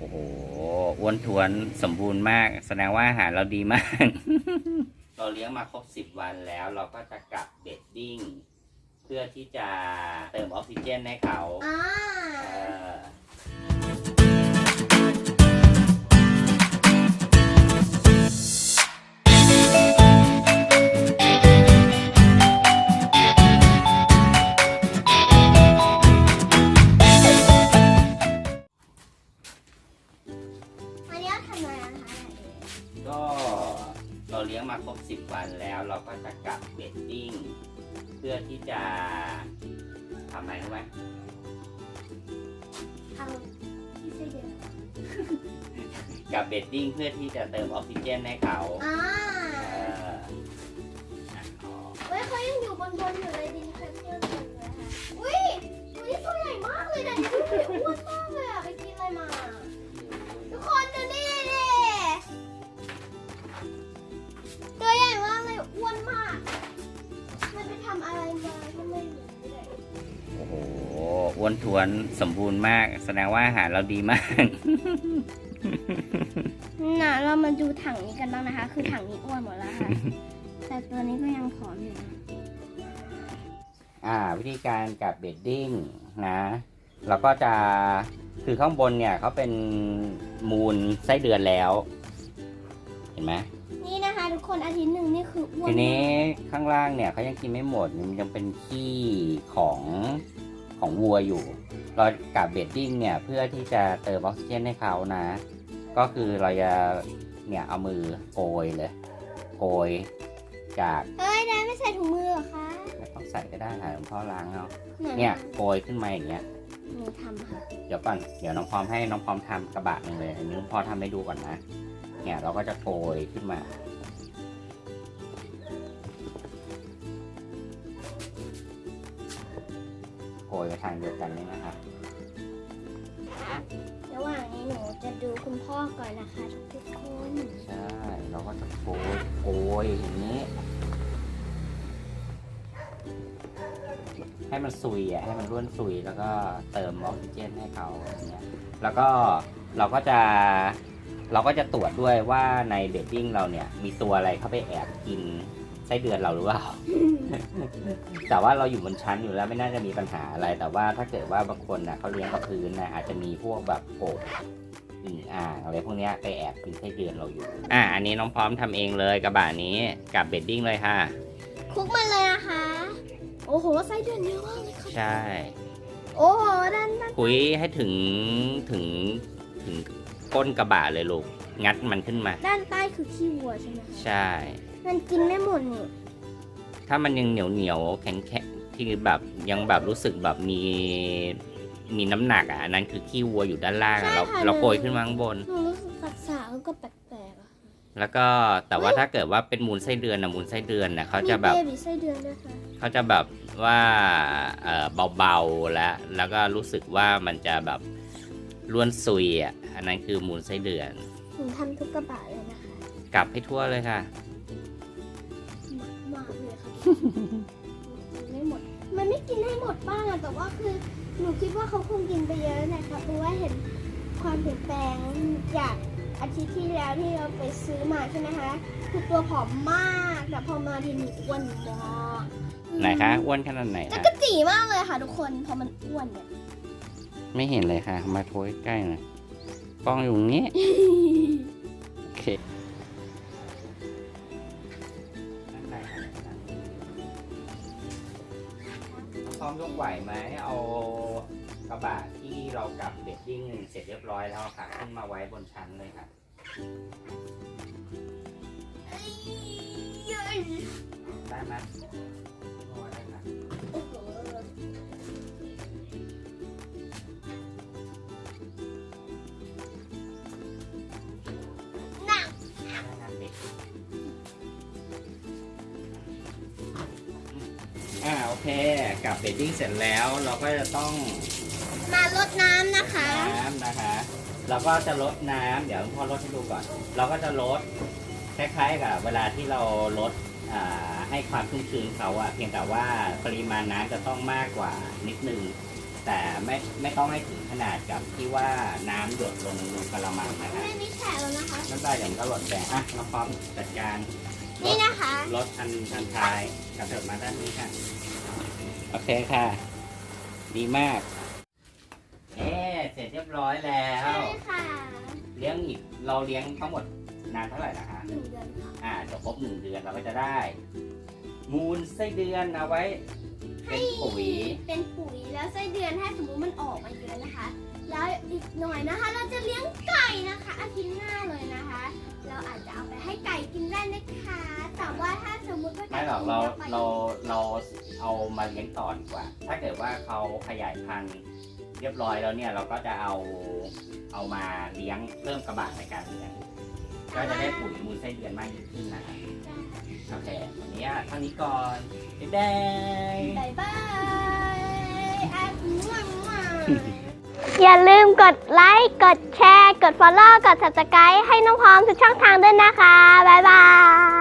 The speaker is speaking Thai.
โอ้โหอ้วนทวนสมบูรณ์มาก แสดงว่าอาหารเราดีมาก เราเลี้ยงมาครบสิบวันแล้ว เราก็จะกลับเบ็ดดิ้ง เพื่อที่จะเติมออกซิเจนให้เขา อ่า เออ ก็เราเลี้ยงมาครบสิบวันแล้ว เราก็จะกลับเบดดิ้งเพื่อที่จะทำอะไรรู้ไหมเอาที่ไส้เดือนกลับเบดดิ้งเพื่อที่จะเติมออกซิเจนให้เขาอ่าเอออะอ๋อเว้ยเขายังอยู่บนบนอยู่เลยดินแคปเจอร์เลยค่ะอุ้ยอุ้ยตัวใหญ่มากเลยนะนี่ดูดิอ้วนมากเลยอะไป อ้วนมาก มันไปทำอะไรมาก็ไม่รู้เลยโอ้โหอ้วนท้วนสมบูรณ์มาก แสดงว่าอาหารเราดีมากน่ะเรามาดูถังนี้กันบ้างนะคะ คือถังนี้อ้วนหมดแล้วค่ะ แต่ตัวนี้ก็ยังผอมอยู่นะอ่า วิธีการกับเบดดิ้งนะเราก็จะคือข้างบนเนี่ยเขาเป็นมูลไส้เดือนแล้ว เห็นไหมนี่นะคะ ทุกคนอาทิตย์หนึ่งนี่คืออ้วนทีนี้ข้างล่างเนี่ยเขายังกินไม่หมดมันยังเป็นขี้ของของวัวอยู่เรากับเบดดิ้งเนี่ยเพื่อที่จะเติมออกซิเจนให้เขานะ ก็คือเราจะเนี่ยเอามือโกยเลยโกยจากเฮ้ยแดนไม่ใส่ถุงมือเหรอคะไม่ต้องใส่ก็ได้ค่ะหลวงพ่อล้างเอาไหเนี่ยโกยขึ้นมาอย่างเงี้ยหนูทำค่ะ เดี๋ยวก่อนเดี๋ยวน้องพร้อมให้น้องพร้อมทำกระบะหนึ่งเลยอันนี้น้องพร้อมทำให้ดูก่อนนะเนี่ยเราก็จะโกยขึ้นมา โกยไปทางเดียวกันนี่นะครับ ระหว่างนี้หนูจะดูคุณพ่อก่อนนะคะทุกๆคน ใช่ เราก็จะโกยโกยอย่างนี้ ให้มันซุยอะให้มันร่วนซุยแล้วก็เติมออกซิเจนให้เขาอย่างเงี้ยแล้วก็เราก็จะเราก็จะตรวจด้วยว่าในเบดดิ้งเราเนี่ยมีตัวอะไรเข้าไปแอบกิน ไส้เดือนเราหรือเปล่า แต่ว่าเราอยู่บนชั้นอยู่แล้วไม่น่าจะมีปัญหาอะไร แต่ว่าถ้าเกิดว่าบางคนน่ะเขาเลี้ยงกับพื้นน่ะอาจจะมีพวกแบบโป่งอึ่งอ่างอะไรพวกเนี้ยไปแอบกินไส้เดือนเราอยู่ อะอันนี้น้องพร้อมทำเองเลยกระบะนี้กับเบดดิ้งเลยค่ะ คลุกมันเลยนะคะ โอ้โหไส้เดือนเยอะมากเลยค่ะ ใช่ โอ้โหด้านด้านคุยให้ถึงถึงถึงก้นกระบะเลยลูก งัดมันขึ้นมา ด้านใต้คือขี้วัวใช่ไหมคะ ใช่ มันกินไม่หมดนี่ถ้ามันยังเหนียวเหนียวๆแข็งแข็งที่แบบยังแบบรู้สึกแบบมีมีน้ำหนักอะอันนั้นคือขี้วัวอยู่ด้านล่างอะเราเราโกยขึ้นมาข้างบน หนูรู้สึกสักสาวก็แปลกๆอะแล้วก็แต่ว่าถ้าเกิดว่าเป็นมูลไส้เดือนนะมูลไส้เดือนนะเขาจะแบบ มีเบบีไส้เดือนด้วยค่ะเขาจะแบบว่าเอ่อเบาๆแล้วแล้วก็รู้สึกว่ามันจะแบบล้วนซุยอะอันนั้นคือมูลไส้เดือน หนูทำทุกกระบะเลยนะคะ กลับให้ทั่วเลยค่ะ ไม่หมด มันไม่กินให้หมดบ้างอะแต่ว่าคือหนูคิดว่าเขาคงกินไปเยอะนะคะเพราะว่าเห็นความเปลี่ยนแปลงจากอาทิตย์ที่แล้วที่เราไปซื้อมาใช่ไหมคะ คือตัวผอมมากแต่พอมาทีนี้อ้วนมากไหนคะอ้วนขนาดไหนจัคะกรจีมากเลยค่ะทุกคนพอมันอ้วนเนี่ย ไม่เห็นเลยค่ะ มาโทรใกล้ๆหน่อยกล้องอยู่ตรงนี้ โอเค พร้อมยกไหวไหมเอากระบะที่เรากลับเด็ดดิ้งเสร็จเรียบร้อยแล้วค่ะขึ้นมาไว้บนชั้นเลยค่ะได้ไหม อ่าโอเคกลับเบดดิ้งเสร็จแล้วเราก็จะต้องมาลดน้ำนะคะ น้ำนะคะ เราก็จะลดน้ำเดี๋ยวพ่อลดให้ดูก่อน เราก็จะลดคล้ายๆกับเวลาที่เราลดอ่าให้ความชุ่มชื้นเขาอะเพียงแต่ว่าปริมาณน้ำจะต้องมากกว่านิดนึงแต่ไม่ไม่ต้องให้ถึงขนาดกับที่ว่าน้ำหยดลงลงกระมังนะคะไม่มีแฉะแล้วนะคะน้ำได้เดี๋ยวมันก็หล่นแดงอะเราพร้อมจัดการล นี่ดนะคะลดอันอันท้ายกระเถิบมาด้านนี้ค่ะ โอเคค่ะ ดีมากเอ๊ะเสร็จเรียบร้อยแล้วใช่ค่ะเลี้ยงอีกเราเลี้ยงทั้งหมดนานเท่าไหร่นะคะหนึ่งเดือนค่ะอ่าเดี๋ยวครบหนึ่งเดือนเราก็จะได้ มูลไส้เดือนเอาไว้ เป็นปุ๋ยเป็นปุ๋ยแล้วไส้เดือนถ้าสมมติมันออกมาเยอะนะคะ แล้วอีกหน่อยนะคะ เราจะเลี้ยงไก่นะคะอาทิตย์หน้าเลยนะคะ เราอาจจะเอาไปให้ไก่กินได้นะคะ แต่ว่าถ้าสมมติว่าไม่หรอกเราเราเราเอามาเลี้ยงต่อดีกว่า ถ้าเกิดว่าเขาขยายพันธุ์เรียบร้อยแล้วเนี่ยเราก็จะเอาเอามาเลี้ยงเพิ่มกระบะในการเลี้ยงก็จะได้ปุ๋ยมูลไส้เดือนมากยิ่งขึ้นนะครับโอเควันนี้เท่านี้ก่อนบ๊ายบาย บายบายอะมั่วมั่ว อย่าลืมกดไลค์ กดแชร์ กด Follow กด Subscribe ให้น้องพร้อมทุกช่องทางด้วยนะคะ บ๊ายบาย